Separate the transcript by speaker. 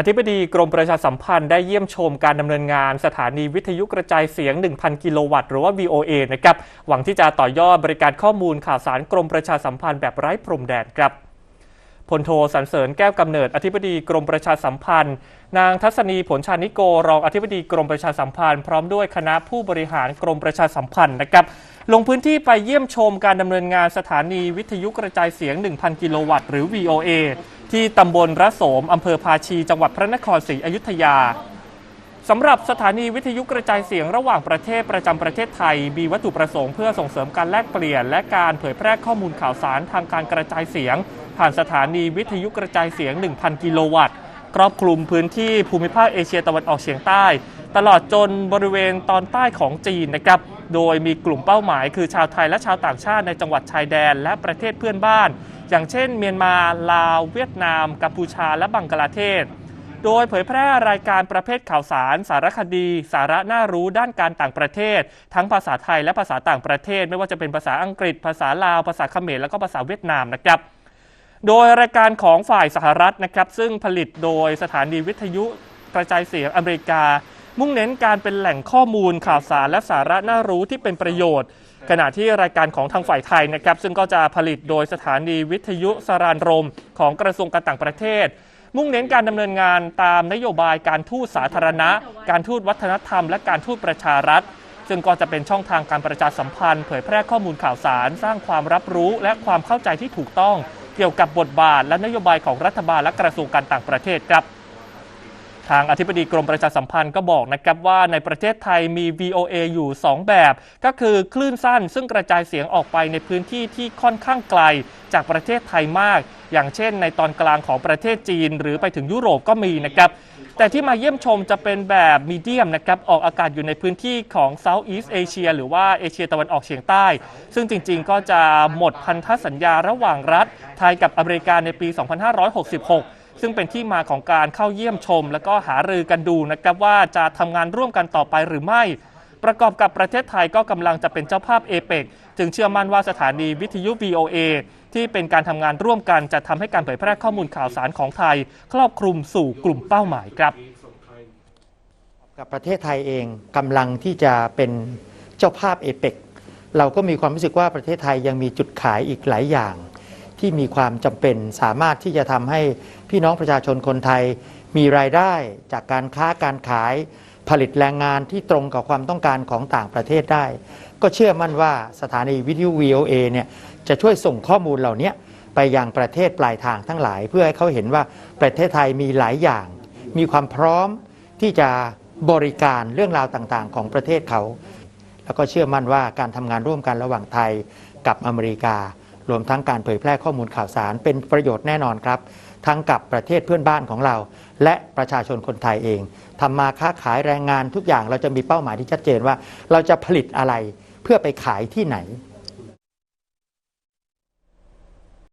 Speaker 1: อธิบดีกรมประชาสัมพันธ์ได้เยี่ยมชมการดำเนินงานสถานีวิทยุกระจายเสียง 1,000 กิโลวัตต์หรือว่า VOA นะครับ หวังที่จะต่อยอดบริการข้อมูลข่าวสารกรมประชาสัมพันธ์แบบไร้พรมแดนครับพลโทสันเสริญแก้วกำเนิดอธิบดีกรมประชาสัมพันธ์ นางทัศนีผลชานิโกรองอธิบดีกรมประชาสัมพันธ์ พร้อมด้วยคณะผู้บริหารกรมประชาสัมพันธ์นะครับ ลงพื้นที่ไปเยี่ยมชมการดำเนินงานสถานีวิทยุกระจายเสียง 1,000 กิโลวัตต์หรือ VOA ที่ตำบลระโสมอำเภอภาชี จังหวัดพระนครศรีอยุธยาสำหรับสถานีวิทยุกระจายเสียงระหว่างประเทศประจำประเทศไทย มีวัตถุประสงค์เพื่อส่งเสริมการแลกเปลี่ยน และการเผยแพร่ข้อมูลข่าวสารทางการกระจายเสียง ผ่านสถานีวิทยุกระจายเสียง 1,000 กิโลวัตต์ ครอบคลุมพื้นที่ภูมิภาคเอเชียตะวันออกเฉียงใต้ ตลอดจนบริเวณตอนใต้ของจีนนะครับ โดยมีกลุ่มเป้าหมาย คือชาวไทยและชาวต่างชาติในจังหวัดชายแดนและประเทศเพื่อนบ้าน อย่างเช่น เมียนมา ลาว เวียดนาม กัมพูชา และบังกลาเทศ โดยเผยแพร่รายการประเภทข่าวสาร สารคดี สาระน่ารู้ด้านการต่างประเทศ ทั้งภาษาไทยและภาษาต่างประเทศ ไม่ว่าจะเป็นภาษาอังกฤษ ภาษาลาว ภาษาเขมร และก็ภาษาเวียดนามนะครับโดยรายการของฝ่ายสหรัฐนะครับซึ่งผลิตโดยสถานีวิทยุกระจายเสียงอเมริกา มุ่งเน้นการเป็นแหล่งข้อมูลข่าวสารและสาระน่ารู้ที่เป็นประโยชน์ ขณะที่รายการของทางฝ่ายไทยนะครับ ซึ่งก็จะผลิตโดยสถานีวิทยุสารานรม ของกระทรวงการต่างประเทศ มุ่งเน้นการดำเนินงานตามนโยบายการทูตสาธารณะ การทูตวัฒนธรรม และการทูตประชารัฐ ซึ่งก็จะเป็นช่องทางการประชาสัมพันธ์ เผยแพร่ข้อมูลข่าวสาร สร้างความรับรู้และความเข้าใจที่ถูกต้อง เกี่ยวกับบทบาท และนโยบายของรัฐบาลและกระทรวงการต่างประเทศครับ ทางอธิบดีกรมประชาสัมพันธ์ก็บอกนะครับว่าในประเทศไทยมี VOA อยู่ 2 แบบ ก็คือคลื่นสั้นซึ่งกระจายเสียงออกไปในพื้นที่ที่ค่อนข้างไกลจากประเทศไทยมาก อย่างเช่น ในตอนกลางของประเทศจีน หรือไปถึงยุโรปก็มีนะครับแต่ที่มาเยี่ยมชมจะเป็นแบบมีเดียมนะครับออกอากาศอยู่ในพื้นที่ของ Southeast Asia หรือว่าเอเชียตะวันออกเฉียงใต้ ซึ่งจริงๆ ก็จะหมดพันธสัญญาระหว่างรัฐ ไทยกับอเมริกาในปี 2566 ซึ่งเป็นที่มาของการเข้าเยี่ยมชม และก็หารือกันดูนะครับว่าจะทำงานร่วมกันต่อไปหรือไม่ ประกอบกับประเทศไทยก็กำลังจะเป็นเจ้าภาพเอเปกจึงเชื่อมั่นว่าสถานีวิทยุ VOA ที่เป็นการทำงานร่วมกันจะทำให้การเผยแพร่ข้อมูลข่าวสารของไทย ครอบคลุมสู่กลุ่มเป้าหมายครับ
Speaker 2: กับประเทศไทยเองกำลังที่จะเป็นเจ้าภาพเอเปกเราก็มีความรู้สึกว่าประเทศไทยยังมีจุดขายอีกหลายอย่าง ที่มีความจำเป็นสามารถที่จะทำให้พี่น้องประชาชนคนไทย มีรายได้จากการค้าการขายผลิตแรงงานที่ตรงกับความต้องการของต่างประเทศได้ ก็เชื่อมั่นว่าสถานีวิทยุ VOA เนี่ยจะช่วยส่งข้อมูลเหล่านี้ไปยังประเทศปลายทางทั้งหลาย เพื่อให้เขาเห็นว่าประเทศไทยมีหลายอย่าง มีความพร้อมที่จะบริการเรื่องราวต่างๆ ของประเทศเขา แล้วก็เชื่อมั่นว่าการทำงานร่วมกันระหว่างไทยกับอเมริกา รวมทั้งการเผยแพร่ข้อมูลข่าวสาร เป็นประโยชน์แน่นอนครับ ทั้งกับประเทศเพื่อนบ้านของเรา และประชาชนคนไทยเองทำมาค้าขายแรงงานทุกอย่างเราจะมีเป้าหมายที่ชัดเจนว่า เราจะผลิตอะไรเพื่อไปขายที่ไหน